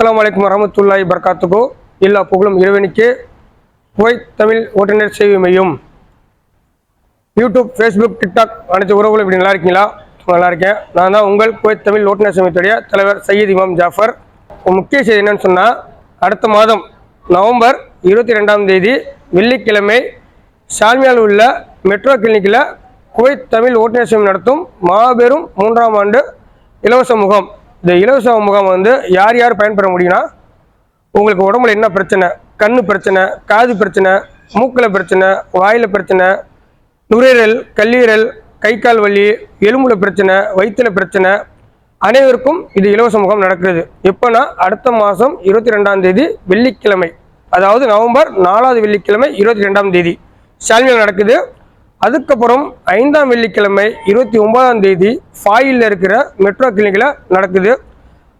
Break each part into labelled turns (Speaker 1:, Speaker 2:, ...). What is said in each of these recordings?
Speaker 1: அஸ்லாம் வலைக்கம் வரமத்துல்லாய் பர்காத்துக்கோ எல்லா புகழும் இறைவனுக்கு. குவைத் தமிழ் ஓட்டுநர் சேவை மையம். யூடியூப் ஃபேஸ்புக் டிக்டாக் அனைத்து உறவுகளும் இப்படி நல்லா இருக்கீங்களா? நல்லா இருக்கேன். நான் தான் உங்கள் குவைத் தமிழ் ஓட்டுநர் சமயத்துடைய தலைவர் சையீத் இமாம் ஜாஃபர். முக்கிய செய்தி என்னன்னு சொன்னால் அடுத்த மாதம் நவம்பர் இருபத்தி ரெண்டாம் தேதி வெள்ளிக்கிழமை சால்மியால் உள்ள மெட்ரோ கிளினிக்கில் குவைத் தமிழ் ஓட்டுநர் சேவை நடத்தும் மாபெரும் மூன்றாம் ஆண்டு இலவச முகாம். இந்த இலவச முகாம் வந்து யார் யார் பயன்பெற முடியும்னா உங்களுக்கு உடம்புல என்ன பிரச்சனை கண்ணு பிரச்சனை காது பிரச்சனை மூக்கில் பிரச்சனை வாயில் பிரச்சனை நுரையீரல் கல்லீரல் கை கால் வலி எலும்புல பிரச்சனை வயிற்றில் பிரச்சனை அனைவருக்கும் இது இலவச முகாம் நடக்கிறது. எப்போனா அடுத்த மாதம் இருபத்தி ரெண்டாம் தேதி வெள்ளிக்கிழமை அதாவது நவம்பர் நாலாவது வெள்ளிக்கிழமை இருபத்தி ரெண்டாம் தேதி. சால்மியில் நடக்குது. அதுக்கப்புறம் ஐந்தாம் வெள்ளிக்கிழமை இருபத்தி ஒன்பதாம் தேதி ஃபாயில் இருக்கிற மெட்ரோ கிளினிக்கில் நடக்குது.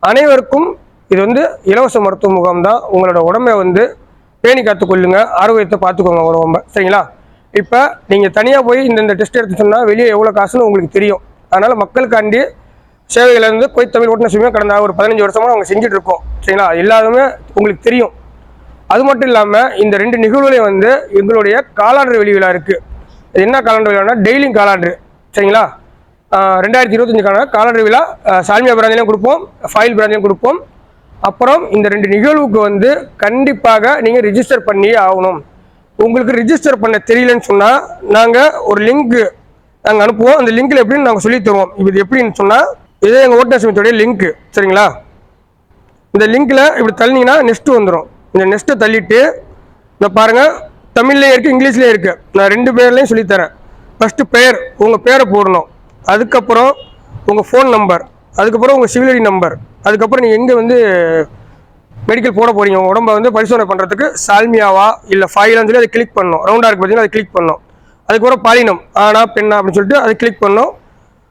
Speaker 1: அனைவருக்கும் இது வந்து இலவச மருத்துவ முகாம் தான். உங்களோட உடம்பை வந்து பேணி காத்துக்கொள்ளுங்க ஆரோக்கியத்தை பார்த்துக்கோங்க உடம்ப சரிங்களா? இப்போ நீங்கள் தனியாக போய் இந்த டெஸ்ட் எடுத்து சொன்னால் வெளியே எவ்வளோ காசுன்னு உங்களுக்கு தெரியும். அதனால் மக்களுக்காண்டி சேவைகள் வந்து கொய் தமிழ் ஓட்டுநர் சுமையாக கடந்த ஒரு பதினஞ்சு வருஷமாக அவங்க செஞ்சுட்டு இருக்கோம். சரிங்களா? எல்லாருமே உங்களுக்கு தெரியும். அது மட்டும் இல்லாமல் இந்த ரெண்டு நிகழ்வுகளையும் வந்து எங்களுடைய காலாண்டு வெளி விழா இருக்குது இது என்ன காலாண்டு விழானா டெய்லியும் காலாண்டு சரிங்களா? ரெண்டாயிரத்தி இருபத்தஞ்சுக்கான காலாண்டு விழா. சால்மியா பிராந்திலையும் கொடுப்போம் ஃபைல் பிராந்திலையும் கொடுப்போம். அப்புறம் இந்த ரெண்டு நிகழ்வுக்கு வந்து கண்டிப்பாக நீங்கள் ரிஜிஸ்டர் பண்ணியே ஆகணும். உங்களுக்கு ரிஜிஸ்டர் பண்ண தெரியலன்னு சொன்னால் நாங்கள் ஒரு லிங்க்கு நாங்கள் அனுப்புவோம். அந்த லிங்க்கில் எப்படின்னு நாங்கள் சொல்லி தருவோம். இது எப்படின்னு சொன்னால் இதே எங்கள் ஓட்டர் சமயத்துடைய லிங்க்கு சரிங்களா? இந்த லிங்கில் இப்படி தள்ளினீங்கன்னா நெஸ்ட்டு வந்துடும் இந்த நெஸ்ட்டை தள்ளிட்டு இந்த பாருங்கள் தமிழ்லேயும் இருக்குது இங்கிலீஷ்லேயே இருக்குது நான் ரெண்டு பேர்லேயும் சொல்லித்தரேன். ஃபஸ்ட்டு பெயர் உங்கள் பேரை போடணும். அதுக்கப்புறம் உங்கள் ஃபோன் நம்பர் அதுக்கப்புறம் உங்கள் சிவிலரி நம்பர் அதுக்கப்புறம் நீங்கள் எங்கே வந்து மெடிக்கல் போட போகிறீங்க உங்கள் உடம்ப வந்து பரிசோதனை பண்ணுறதுக்கு சால்மியாவா இல்லை ஃபைலான்னு சொல்லி அதை கிளிக் பண்ணணும். ரவுண்டாக இருக்கு பார்த்தீங்கன்னா அதை கிளிக் பண்ணணும். அதுக்கப்புறம் பாலினம் ஆனா பெண்ணா அப்படின்னு சொல்லிட்டு அதை கிளிக் பண்ணணும்.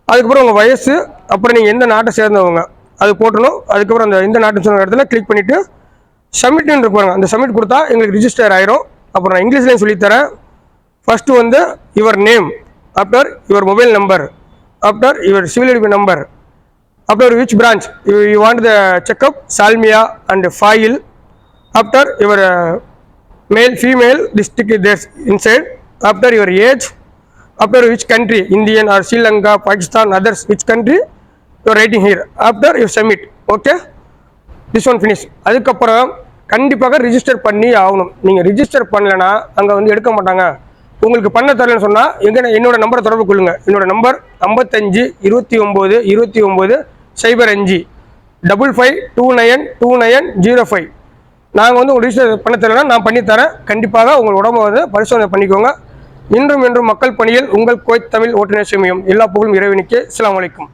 Speaker 1: அதுக்கப்புறம் உங்கள் வயசு அப்புறம் நீங்கள் எந்த நாட்டை சேர்ந்தவங்க அது போட்டணும். அதுக்கப்புறம் அந்த இந்த நாட்டுன்னு சொன்ன இடத்துல கிளிக் பண்ணிவிட்டு சப்மிட்னு இருப்பாங்க அந்த சப்மிட் கொடுத்தா எங்களுக்கு ரிஜிஸ்டர் ஆயிரும். அப்புறம் நான் இங்கிலீஷ்லேயும் சொல்லித்தரேன். ஃபஸ்ட்டு வந்து your name after your mobile number after your civil number after which branch you you want the checkup Salmiya and Fahaheel after your male female district theirs inside after your age after which country Indian or Sri Lanka Pakistan others which country your writing here after your submit okay this one finish அதுக்கப்புறம் கண்டிப்பாக register பண்ணி ஆகணும். நீங்கள் register பண்ணலைன்னா அங்கே வந்து எடுக்க மாட்டாங்க. உங்களுக்கு பண்ண தரலன்னு சொன்னால் எங்கே என்னோட நம்பரை தொடர்பு கொள்ளுங்க. என்னோட நம்பர் ஐம்பத்தஞ்சு இருபத்தி ஒம்பது இருபத்தி ஒம்பது சைபர் அஞ்சு. Double five two nine two nine zero five நாங்கள் வந்து உங்களுக்கு ரிஜிஸ்டர் பண்ண தரலைன்னா நான் பண்ணித்தரேன் கண்டிப்பாக உங்கள் உடம்பை வந்து பரிசோதனை பண்ணிக்கோங்க. இன்றும் இன்றும் மக்கள் பணியில் உங்கள் கோய் தமிழ் ஓட்டுநர் சேமியம். எல்லா புகழும் இறைவனுக்கு. இஸ்லாம் வலைக்கும்